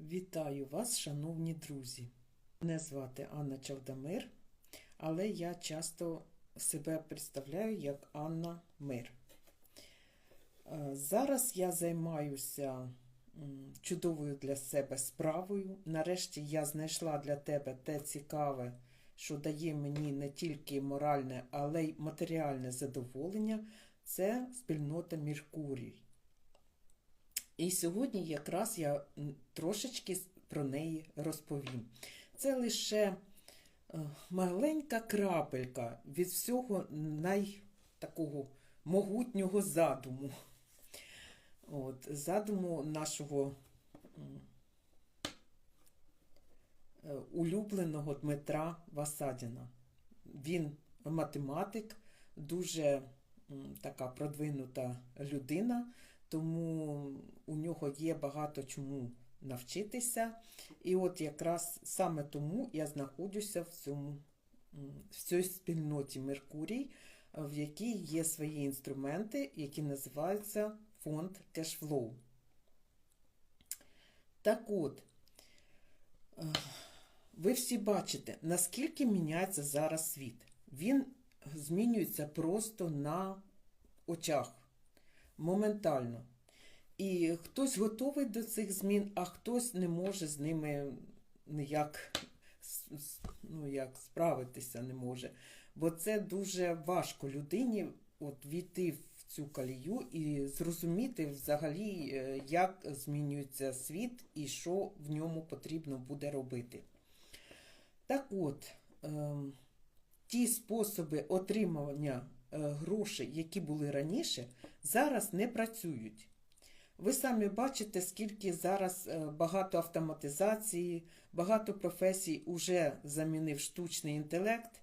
Вітаю вас, шановні друзі. Мене звати Анна Чавдамир, але я часто себе представляю як Анна Мир. Е, Зараз я займаюся чудовою для себе справою. Нарешті я знайшла для тебе те цікаве, що дає мені не тільки моральне, але й матеріальне задоволення. Це спільнота Міркурій. І сьогодні якраз я трошечки про неї розповім. Це лише е, маленька крапелька від всього най могутнього задуму. От, задуму нашого е, улюбленого Дмитра Васадіна. Він математик, дуже така продвинута людина, тому у нього є багато чому навчитися. І от якраз саме тому я знаходжуся в цьому в цій спільноті Меркурій, в якій є свої інструменти, які називаються фонд кешфлоу. Так от, е, ви всі бачите, наскільки міняється зараз світ. Він змінюється просто на очах, моментально. І хтось готовий до цих змін, а хтось не може з ними ніяк ну, як справитися не може. Бо це дуже важко людині от війти в цю калію і зрозуміти взагалі, е, як змінюється світ і що в ньому потрібно буде робити. Так от, ем, ті способи отримання е, грошей, які були раніше, зараз не працюють. Ви самі бачите, скільки зараз е, багато автоматизації, багато професій уже замінив штучний інтелект,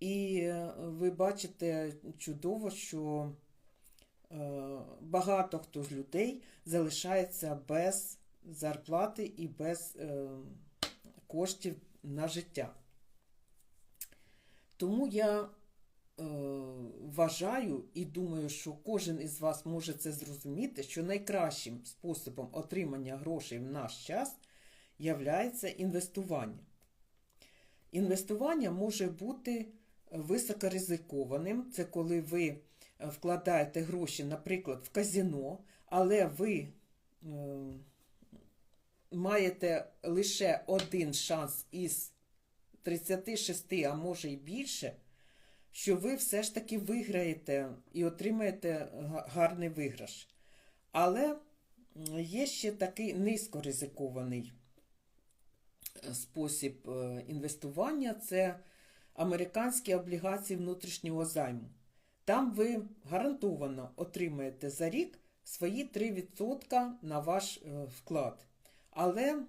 і е, ви бачите чудово, що багато хто з людей залишається без зарплати і без коштів на життя. Тому я вважаю і думаю, що кожен із вас може це зрозуміти, що найкращим способом отримання грошей в наш час являється інвестування. Інвестування може бути високоризикованим. Це коли ви е, вкладаєте гроші, наприклад, в казино, але ви е, маєте лише один шанс із 36, а може і більше, що ви все ж таки виграєте і отримаєте гарний виграш. Але є ще такий низькоризикований е, спосіб е, інвестування це американські облігації внутрішнього займу. Там ви гарантовано отримаєте за рік свої 3% на ваш е, вклад. Але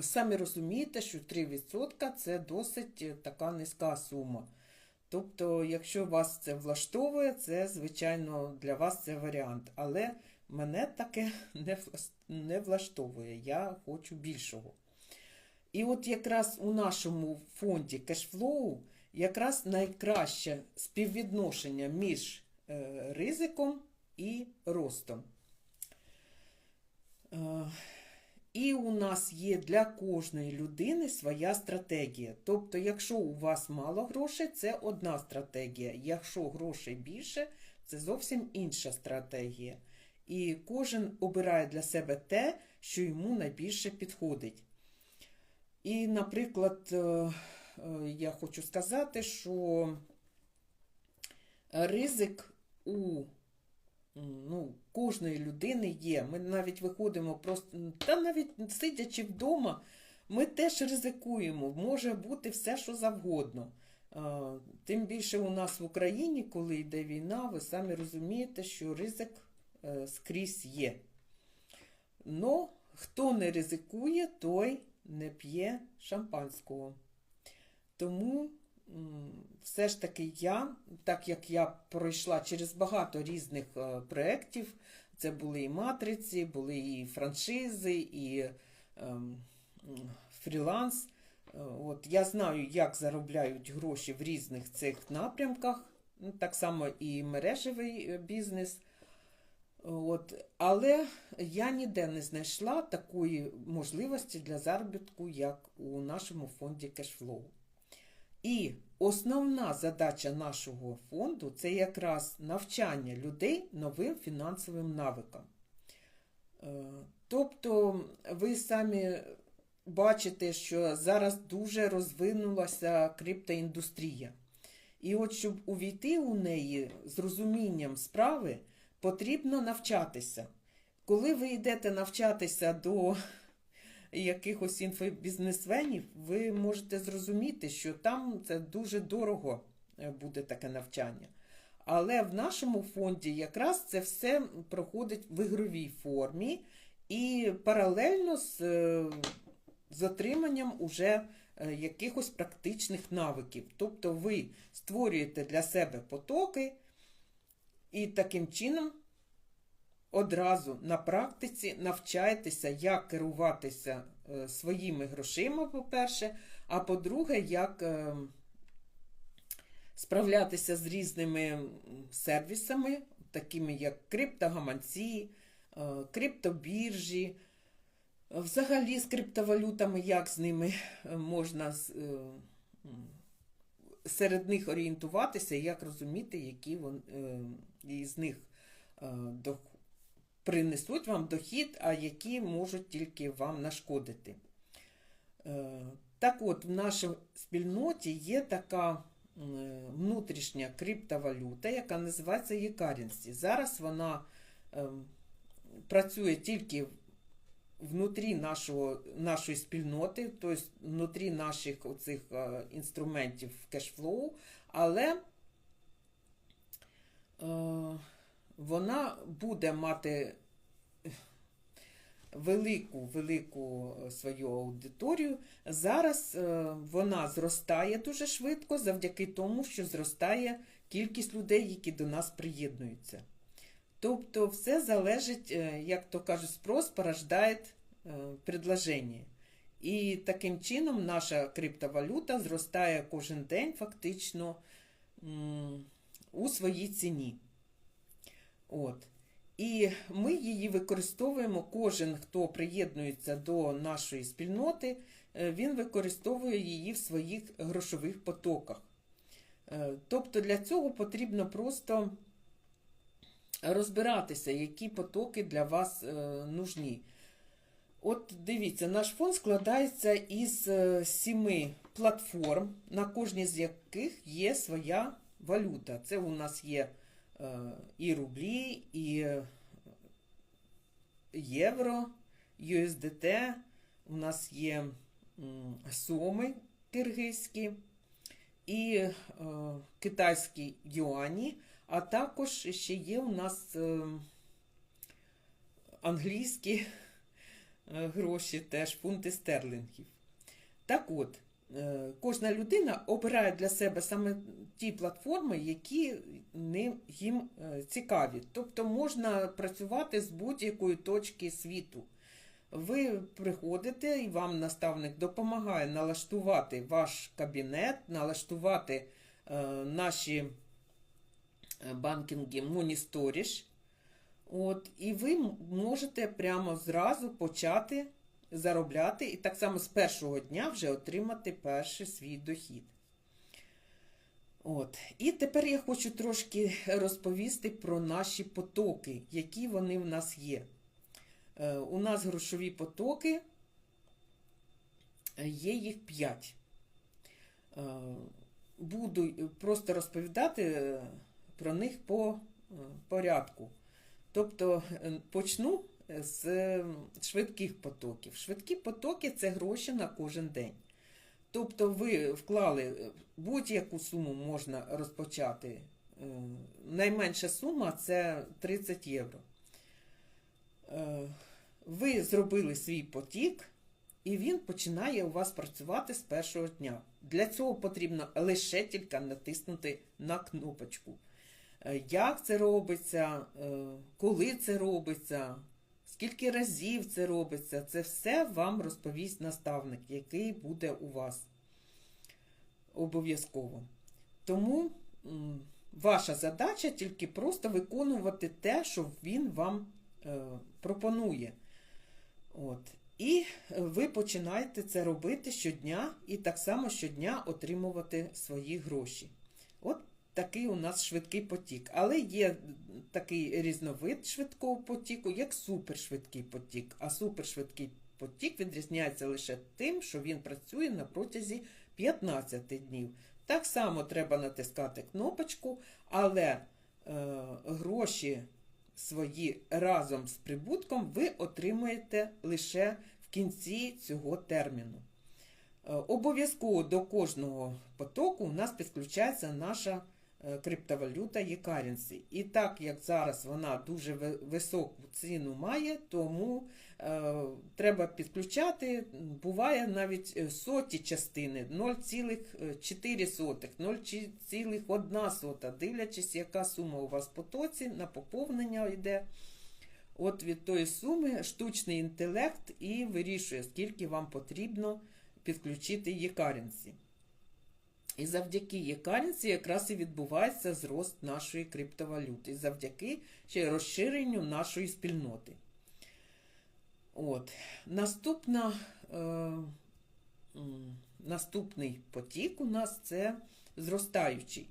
самі розумієте, що 3% це досить е, така низька сума. Тобто, якщо вас це влаштовує, це, звичайно, для вас це варіант. Але мене таке не влаштовує. Я хочу більшого. І от якраз у нашому фонді кешфлоу якраз найкраще співвідношення між е, ризиком і ростом. Е, і у нас є для кожної людини своя стратегія. Тобто, якщо у вас мало грошей, це одна стратегія. Якщо грошей більше, це зовсім інша стратегія. І кожен обирає для себе те, що йому найбільше підходить. І, наприклад, е, е, я хочу сказати, що ризик у ну, кожної людини є. Ми навіть виходимо просто, та навіть сидячи вдома, ми теж ризикуємо. Може бути все, що завгодно. Тим більше у нас в Україні, коли йде війна, ви самі розумієте, що ризик е, скрізь є. Но хто не ризикує, той не п'є шампанського. Тому все ж таки я, так як я пройшла через багато різних е, проєктів, це були і матриці, були і франшизи, і ем, фріланс. Е, От, я знаю, як заробляють гроші в різних цих напрямках, ну, так само і мережевий е, бізнес. От, але я ніде не знайшла такої можливості для заробітку, як у нашому фонді Cashflow. І основна задача нашого фонду це якраз навчання людей новим фінансовим навикам. Е, Тобто, ви самі бачите, що зараз дуже розвинулася криптоіндустрія. І от, щоб увійти у неї з розумінням справи, потрібно навчатися. Коли ви йдете навчатися до якихось інфобізнесменів, ви можете зрозуміти, що там це дуже дорого е, буде таке навчання. Але в нашому фонді якраз це все проходить в ігровій формі і паралельно з, е, з отриманням уже е, якихось практичних навиків. Тобто ви створюєте для себе потоки і таким чином одразу на практиці навчаєтеся, як керуватися е, своїми грошима, по-перше, а по-друге, як е, справлятися з різними сервісами, такими як криптогаманці, е, криптобіржі, взагалі з криптовалютами, як з ними можна з- серед них орієнтуватися, як розуміти, які із них е, дох- принесуть вам дохід, а які можуть тільки вам нашкодити. Е, Так от, в нашій спільноті є така е, внутрішня криптовалюта, яка називається e Зараз вона е, працює тільки внутрі нашого, нашої спільноти, тобто внутрі наших оцих е, інструментів кешфлоу, але вона буде мати велику велику е, свою аудиторію. Зараз е, вона зростає дуже швидко завдяки тому, що зростає кількість людей, які до нас приєднуються. Тобто, все залежить, е, як то кажуть, спрос порождає предложення. І таким чином наша криптовалюта зростає кожен день фактично у своїй ціні. От. І ми її використовуємо, кожен, хто приєднується до нашої спільноти, е, він використовує її в своїх грошових потоках. Е, Тобто для цього потрібно просто розбиратися, які потоки для вас е, нужні. От дивіться, наш фонд складається із сіми платформ, на кожній з яких є своя валюта. Це у нас є і рублі, і євро, USDT, у нас є м, соми киргизькі і е, китайські юані, а також ще є у нас е, англійські е, гроші, теж фунти стерлингів. Так от, кожна людина обирає для себе саме ті платформи, які їм е, цікаві. Тобто можна працювати з будь-якої точки світу. Ви приходите і вам наставник допомагає налаштувати ваш кабінет, налаштувати е, наші е, банкінги Monistorіш. От, і ви можете прямо зразу почати заробляти і так само з першого дня вже отримати перший свій дохід. От. І тепер я хочу трошки розповісти про наші потоки, які вони в нас є. Е, У нас грошові потоки, е, є їх 5. Буду просто розповідати е, про них по е, порядку. Тобто е, почну з е, швидких потоків. Швидкі потоки це гроші на кожен день. Тобто ви вклали е, будь-яку суму можна розпочати. Е, Найменша сума це 30 євро. Е, Ви зробили свій потік, і він починає у вас працювати з першого дня. Для цього потрібно лише тільки натиснути на кнопочку. Як це робиться, коли це робиться, скільки разів це робиться, це все вам розповість наставник, який буде у вас обов'язково. Тому Ваша задача тільки просто виконувати те, що він вам е, пропонує. От. І ви починаєте це робити щодня і так само щодня отримувати свої гроші. Такий у нас швидкий потік. Але є такий різновид швидкого потіку, як супершвидкий потік. А супершвидкий потік відрізняється лише тим, що він працює на протязі 15 днів. Так само треба натискати кнопочку, але е, гроші свої разом з прибутком ви отримуєте лише в кінці цього терміну. Е, обов'язково до кожного потоку у нас підключається наша е, криптовалюта e І так як зараз вона дуже високу ціну має, тому е, треба підключати, буває навіть е, соті частини 0,4, 0,1, дивлячись, яка сума у вас в потоці, на поповнення йде. От від тої суми штучний інтелект і вирішує, скільки вам потрібно підключити Єкарінці. І завдяки Єкарінці якраз і відбувається зрост нашої криптовалюти, завдяки ще розширенню нашої спільноти. От. Наступна, е, Наступний потік у нас це зростаючий.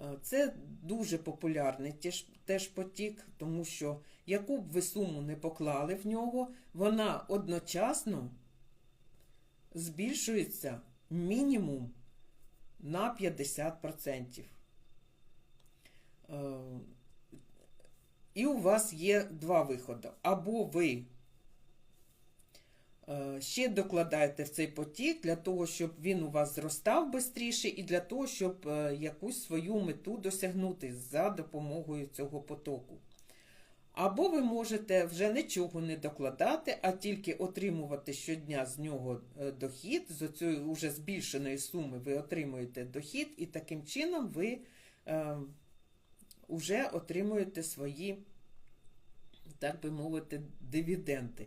Е, це дуже популярний теж, теж потік, тому що яку б ви суму не поклали в нього, вона одночасно збільшується мінімум на 50%. Е, і у вас є два виходи. Або ви е, ще докладаєте в цей потік для того, щоб він у вас зростав швидше, і для того, щоб е, якусь свою мету досягнути за допомогою цього потоку. Або ви можете вже нічого не докладати, а тільки отримувати щодня з нього е, дохід, з цієї уже збільшеної суми ви отримуєте дохід, і таким чином ви е, вже отримуєте свої, так би мовити, дивіденти.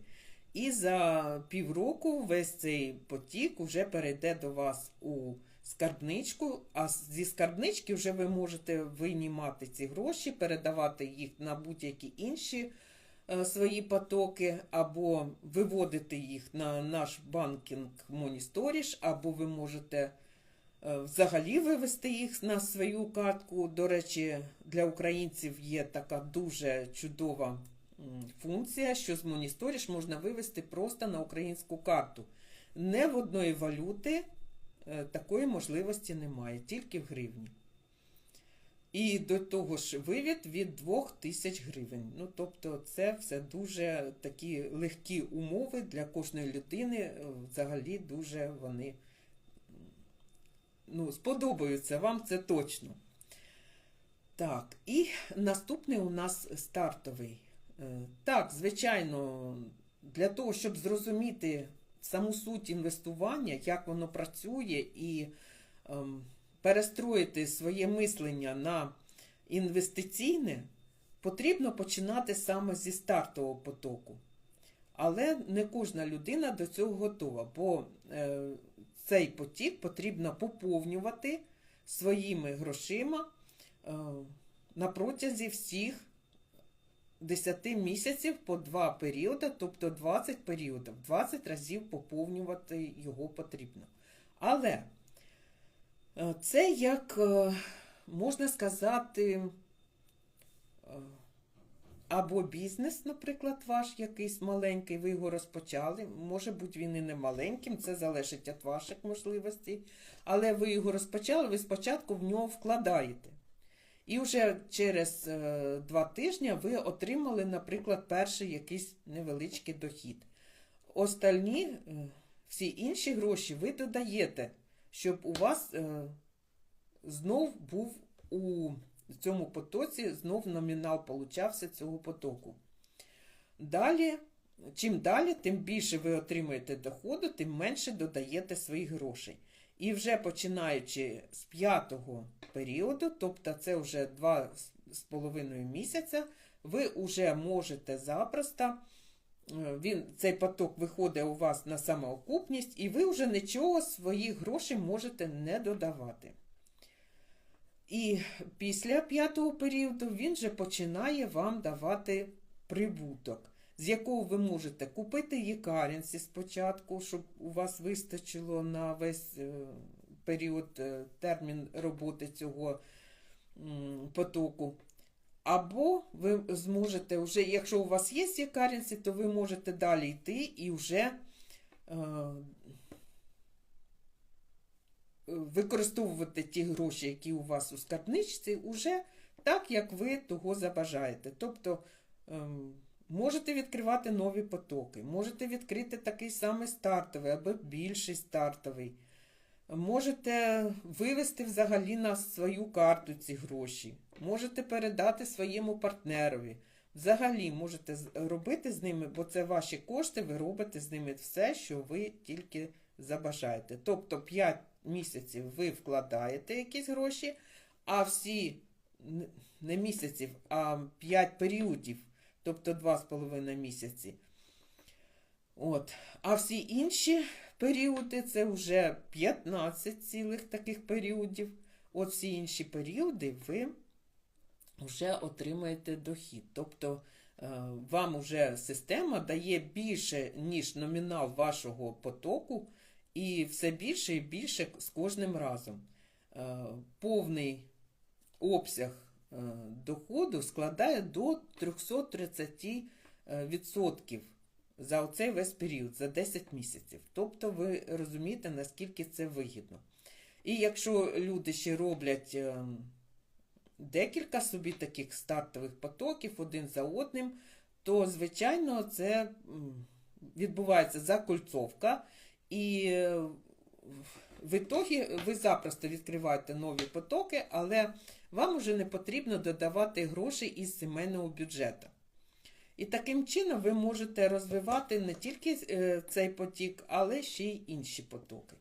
І за півроку весь цей потік вже перейде до вас у скарбничку, а зі скарбнички вже ви можете винімати ці гроші, передавати їх на будь-які інші е, свої потоки, або виводити їх на наш банкінг Money або ви можете е, взагалі вивести їх на свою картку. До речі, для українців є така дуже чудова функція, що з Money можна вивести просто на українську карту. Не в одної валюти. Е, такої можливості немає, тільки в гривні. І до того ж вивід від 2000 гривень. Ну, тобто, це все дуже такі легкі умови для кожної людини. Е, взагалі дуже вони ну, сподобаються вам це точно. Так, і наступний у нас стартовий. Е, так, звичайно, для того, щоб зрозуміти саму суть інвестування, як воно працює, і ем, перестроїти своє мислення на інвестиційне, потрібно починати саме зі стартового потоку. Але не кожна людина до цього готова, бо е, цей потік потрібно поповнювати своїми грошима е, на протязі всіх 10 місяців по два періоди, тобто 20 періодів, 20 разів поповнювати його потрібно. Але е, це як, е, можна сказати, е, або бізнес, наприклад, ваш якийсь маленький, ви його розпочали. Може бути, він і не маленьким, це залежить від ваших можливостей. Але ви його розпочали, ви спочатку в нього вкладаєте. І вже через е, два тижні ви отримали, наприклад, перший якийсь невеличкий дохід. Остальні, е, всі інші гроші ви додаєте, щоб у вас е, знов був у цьому потоці, знов номінал получався цього потоку. Далі, чим далі, тим більше ви отримуєте доходу, тим менше додаєте своїх грошей. І вже починаючи з п'ятого періоду, тобто це вже два з половиною місяця, ви вже можете запросто, е, він, цей поток виходить у вас на самоокупність, і ви вже нічого своїх грошей можете не додавати. І після п'ятого періоду він же починає вам давати прибуток, з якого ви можете купити якарінці спочатку, щоб у вас вистачило на весь е, період е, термін роботи цього потоку. Або ви зможете вже, якщо у вас є якарінці, то ви можете далі йти і вже е, використовувати ті гроші, які у вас у скарбничці, уже так, як ви того забажаєте. Тобто ем, можете відкривати нові потоки, можете відкрити такий самий стартовий або більший стартовий. Можете вивести взагалі на свою карту ці гроші, можете передати своєму партнерові. Взагалі можете робити з ними, бо це ваші кошти, ви робите з ними все, що ви тільки забажаєте. Тобто 5 місяців ви вкладаєте якісь гроші, а всі не місяців, а 5 періодів, тобто 2,5 місяці. От. А всі інші періоди це вже 15 цілих таких періодів. От всі інші періоди ви вже отримаєте дохід. Тобто е, вам вже система дає більше, ніж номінал вашого потоку, і все більше і більше з кожним разом. Е, Повний обсяг доходу складає до 330 е, відсотків за оцей весь період, за 10 місяців. Тобто ви розумієте, наскільки це вигідно. І якщо люди ще роблять е, декілька собі таких стартових потоків один за одним, то, звичайно, це відбувається закольцовка, і е, в ітогі ви запросто відкриваєте нові потоки, але вам вже не потрібно додавати грошей із сімейного бюджету. І таким чином ви можете розвивати не тільки е, цей потік, але ще й інші потоки.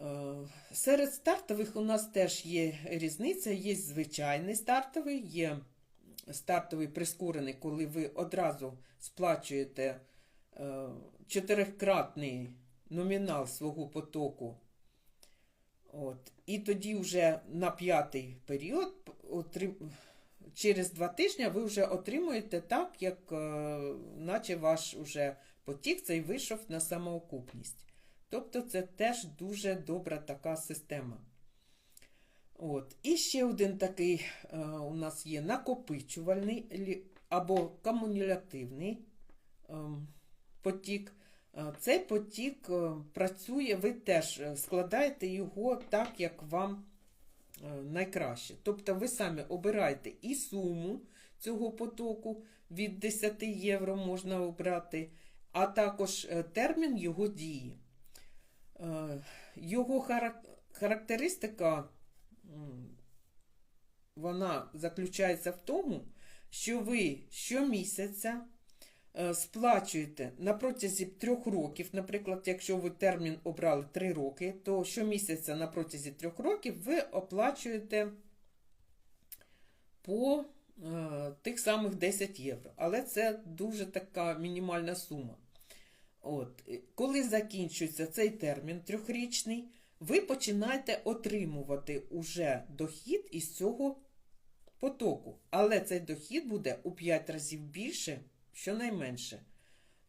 Е, Серед стартових у нас теж є різниця. Є звичайний стартовий, є стартовий прискорений, коли ви одразу сплачуєте е, чотирикратний номінал свого потоку. От. І тоді вже на п'ятий період отрим... через два тижні ви вже отримуєте так, як е, наче ваш уже потік цей вийшов на самоокупність. Тобто це теж дуже добра така система. От. І ще один такий е, у нас є накопичувальний або комунікативний ем, потік. Е, Цей потік е, працює, ви теж е, складаєте його так, як вам найкраще. Тобто ви самі обираєте і суму цього потоку від 10 євро можна обрати, а також термін його дії. Його характеристика вона заключається в тому, що ви щомісяця сплачуєте на протязі трьох років, наприклад, якщо ви термін обрали три роки, то щомісяця на протязі трьох років ви оплачуєте по е, тих самих 10 євро. Але це дуже така мінімальна сума. От, е, коли закінчується цей термін трьохрічний, ви починаєте отримувати уже дохід із цього потоку. Але цей дохід буде у 5 разів більше, щонайменше.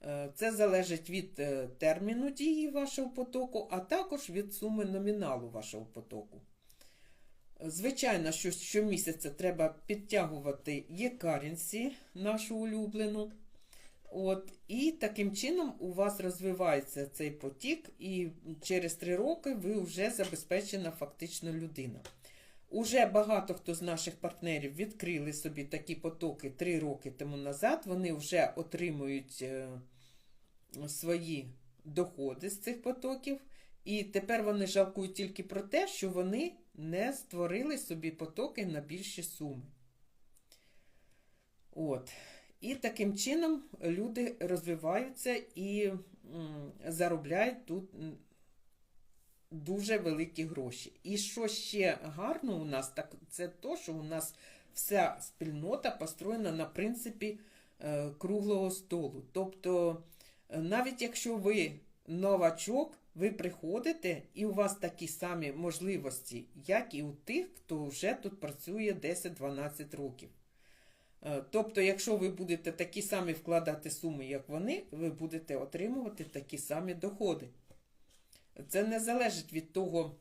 Е, Це залежить від е, терміну дії вашого потоку, а також від суми номіналу вашого потоку. Звичайно, що щомісяця треба підтягувати є-карінсі, нашу улюблену. От, і таким чином у вас розвивається цей потік, і через три роки ви вже забезпечена фактично людина. Уже багато хто з наших партнерів відкрили собі такі потоки три роки тому назад. Вони вже отримують е, свої доходи з цих потоків, і тепер вони жалкують тільки про те, що вони не створили собі потоки на більші суми. От. І таким чином люди розвиваються і заробляють тут дуже великі гроші. І що ще гарно у нас, так це то, що у нас вся спільнота построєна на принципі е, круглого столу. Тобто, е, навіть якщо ви новачок, ви приходите і у вас такі самі можливості, як і у тих, хто вже тут працює 10-12 років. Е, Тобто, якщо ви будете такі самі вкладати суми, як вони, ви будете отримувати такі самі доходи. Це не залежить від того,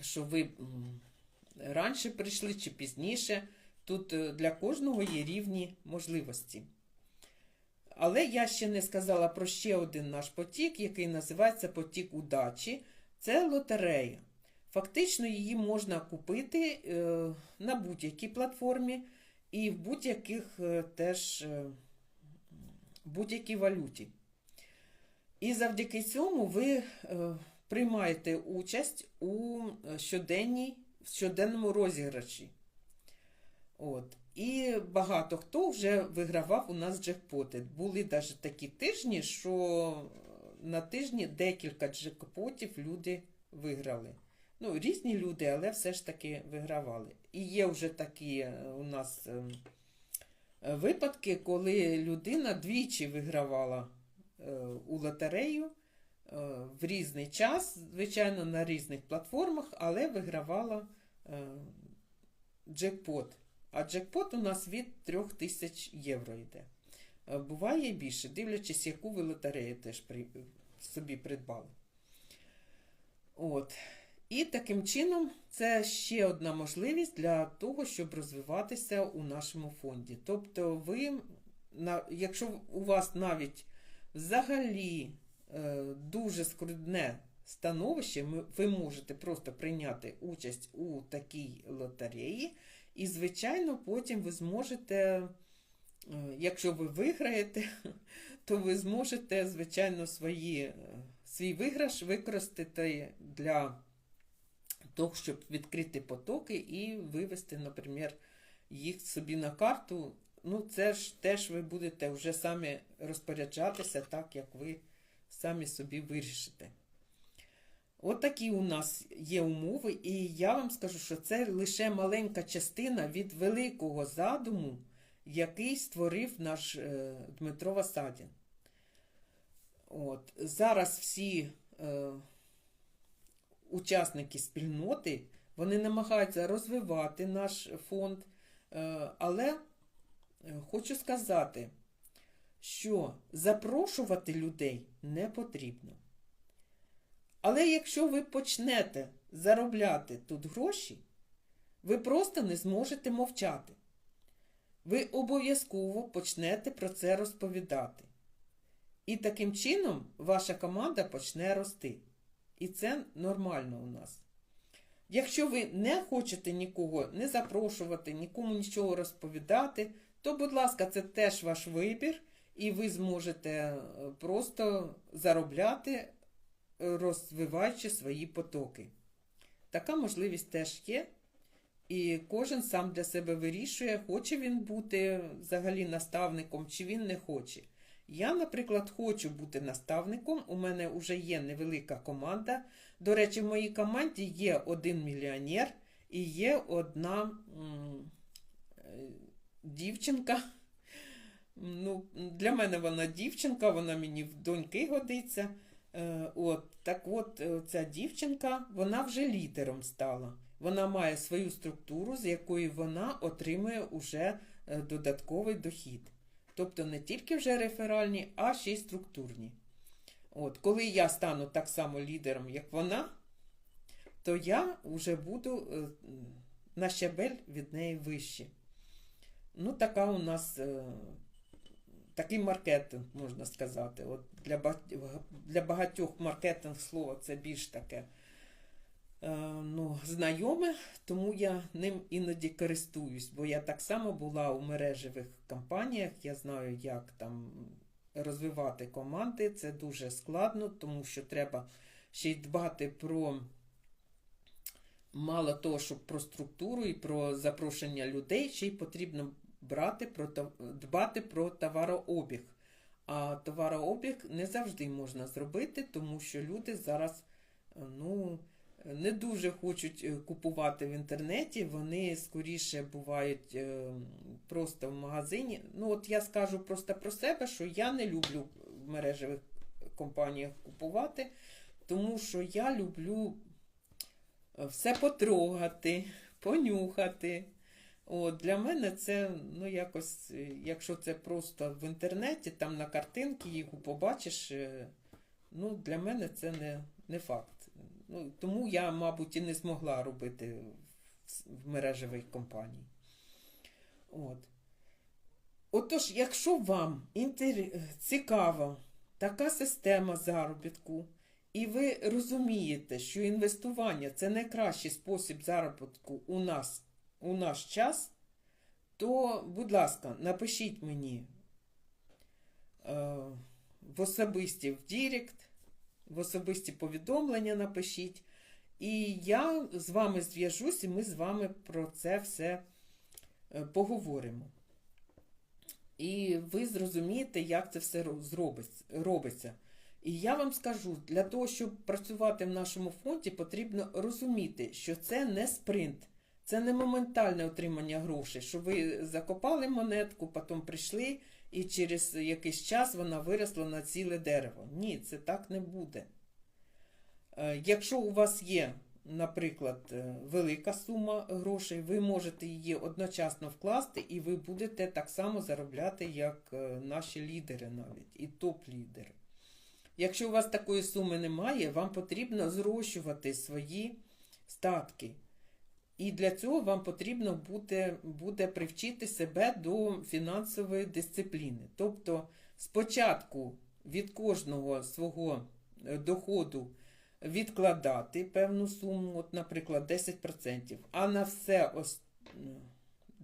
що ви раніше прийшли чи пізніше. Тут е, для кожного є рівні можливості. Але я ще не сказала про ще один наш потік, який називається потік удачі. Це лотерея. Фактично її можна купити е, на будь-якій платформі і в будь-яких е, теж будь-якій валюті. І завдяки цьому ви е, приймаєте участь у е, щоденній, щоденному розіграші. От. І багато хто вже вигравав у нас джекпоти. Були навіть такі тижні, що на тижні декілька джекпотів люди виграли. Ну, різні люди, але все ж таки вигравали. І є вже такі е, у нас ем, е, випадки, коли людина двічі вигравала е, у лотерею е, в різний час, звичайно, на різних платформах, але вигравала е, джекпот. А джекпот у нас від 3000 євро йде. Е, Буває більше, дивлячись, яку ви лотерею теж при, собі придбали. От. І таким чином це ще одна можливість для того, щоб розвиватися у нашому фонді. Тобто, ви, якщо у вас навіть взагалі е, дуже скрудне становище, ви можете просто прийняти участь у такій лотереї, і, звичайно, потім ви зможете, е, якщо ви виграєте, то ви зможете, звичайно, свої, е, свій виграш використати для того, щоб відкрити потоки і вивести, наприклад, їх собі на карту. Ну, це ж теж ви будете вже самі розпоряджатися так, як ви самі собі вирішите. От такі у нас є умови, і я вам скажу, що це лише маленька частина від великого задуму, який створив наш е, Дмитро Васадін. От. Зараз всі е, учасники спільноти вони намагаються розвивати наш фонд, е, але хочу сказати, що запрошувати людей не потрібно. Але якщо ви почнете заробляти тут гроші, ви просто не зможете мовчати. Ви обов'язково почнете про це розповідати. І таким чином ваша команда почне рости. І це нормально у нас. Якщо ви не хочете нікого не запрошувати, нікому нічого розповідати, то, будь ласка, це теж ваш вибір, і ви зможете е, просто заробляти, е, розвиваючи свої потоки. Така можливість теж є. І кожен сам для себе вирішує, хоче він бути взагалі наставником, чи він не хоче. Я, наприклад, хочу бути наставником. У мене вже є невелика команда. До речі, в моїй команді є один мільйонер і є одна дівчинка. Ну, Для мене вона дівчинка, вона мені в доньки годиться. Е, От, Так от, е, ця дівчинка, вона вже лідером стала. Вона має свою структуру, з якої вона отримує уже е, додатковий дохід. Тобто не тільки вже реферальні, а ще й структурні. От, коли я стану так само лідером, як вона, то я вже буду на щабель від неї вище. Ну, така у нас е, такий маркетинг, можна сказати. От для, багатьох маркетинг слово це більш таке е, ну, знайоме, тому я ним іноді користуюсь, бо я так само була у мережевих компаніях, я знаю, як там розвивати команди. Це дуже складно, тому що треба ще й дбати про мало того, що про структуру і про запрошення людей, ще й потрібно брати про дбати про товарообіг. А товарообіг не завжди можна зробити, тому що люди зараз е, ну, не дуже хочуть е, купувати в інтернеті, вони скоріше бувають е, просто в магазині. Ну, от я скажу просто про себе, що я не люблю в мережевих компаніях купувати, тому що я люблю все потрогати, понюхати. От, для мене це, ну, якось, е, якщо це просто в інтернеті, там на картинки їх побачиш, е, ну, для мене це не, не факт. Ну, тому я, мабуть, і не змогла робити в, мережевих компаній. От. Отож, якщо вам інтер... цікава така система заробітку, і ви розумієте, що інвестування це найкращий спосіб заробітку у нас у наш час, то, будь ласка, напишіть мені е, в особисті в Дірект, в особисті повідомлення напишіть. І я з вами зв'яжусь, і ми з вами про це все е, поговоримо. І ви зрозумієте, як це все робиться. І я вам скажу, для того, щоб працювати в нашому фонді, потрібно розуміти, що це не спринт, це не моментальне отримання грошей, що ви закопали монетку, потім прийшли, і через якийсь час вона виросла на ціле дерево. Ні, це так не буде. Е, якщо у вас є, наприклад, е, велика сума грошей, ви можете її одночасно вкласти, і ви будете так само заробляти, як е, наші лідери навіть, і топ-лідери. Якщо у вас такої суми немає, вам потрібно зрощувати свої статки. І для цього вам потрібно буде, буде привчити себе до фінансової дисципліни. Тобто, спочатку від кожного свого доходу відкладати певну суму, от, наприклад, 10%, а на все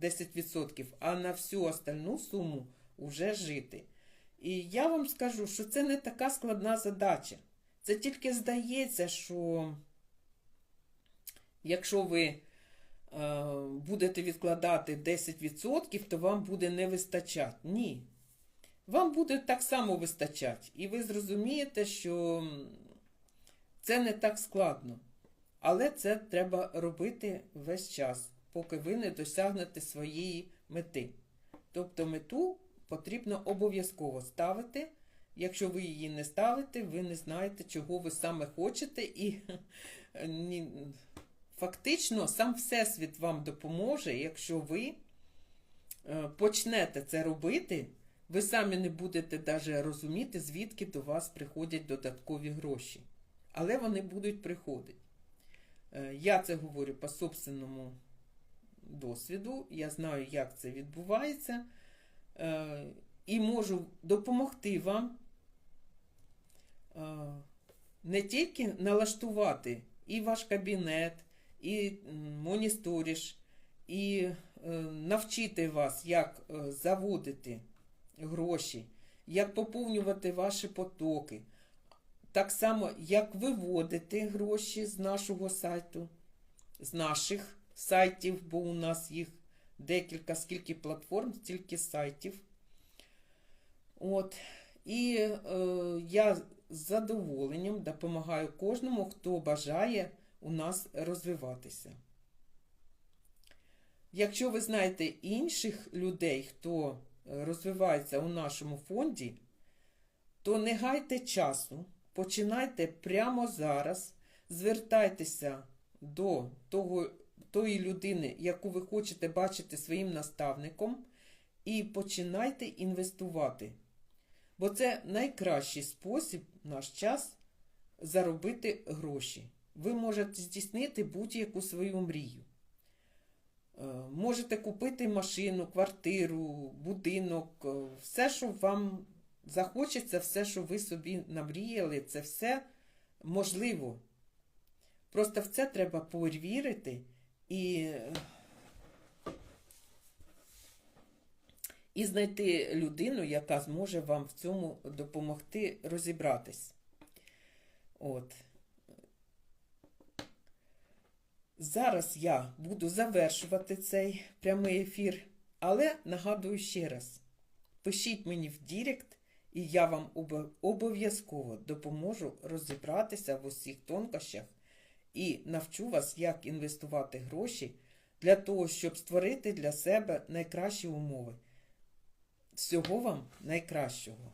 10%, а на всю остальну суму вже жити. І я вам скажу, що це не така складна задача. Це тільки здається, що якщо ви е, будете відкладати 10%, то вам буде не вистачати. Ні. Вам буде так само вистачати. І ви зрозумієте, що це не так складно. Але це треба робити весь час, поки ви не досягнете своєї мети. Тобто мету потрібно обов'язково ставити. Якщо ви її не ставите, ви не знаєте, чого ви саме хочете, і фактично сам Всесвіт вам допоможе, якщо ви е, почнете це робити, ви самі не будете навіть розуміти, звідки до вас приходять додаткові гроші. Але вони будуть приходити. Е, я це говорю по собственному досвіду, я знаю, як це відбувається. Е, і можу допомогти вам не тільки налаштувати і ваш кабінет, і моністоріш, і е, навчити вас, як заводити гроші, як поповнювати ваші потоки. Так само, як виводити гроші з нашого сайту, з наших сайтів, бо у нас їх декілька, скільки платформ, стільки сайтів. От. І е, я з задоволенням допомагаю кожному, хто бажає у нас розвиватися. Якщо ви знаєте інших людей, хто розвивається у нашому фонді, то не гайте часу, починайте прямо зараз, звертайтеся до того тої людини, яку ви хочете бачити своїм наставником, і починайте інвестувати. Бо це найкращий спосіб наш час заробити гроші. Ви можете здійснити будь-яку свою мрію. Е, можете купити машину, квартиру, будинок, е, все, що вам захочеться, все, що ви собі намріяли, це все можливо. Просто в це треба повірити і і знайти людину, яка зможе вам в цьому допомогти розібратись. От. Зараз я буду завершувати цей прямий ефір, але нагадую ще раз: пишіть мені в Дірект, і я вам обов'язково допоможу розібратися в усіх тонкощах і навчу вас, як інвестувати гроші для того, щоб створити для себе найкращі умови. Всього вам найкращого!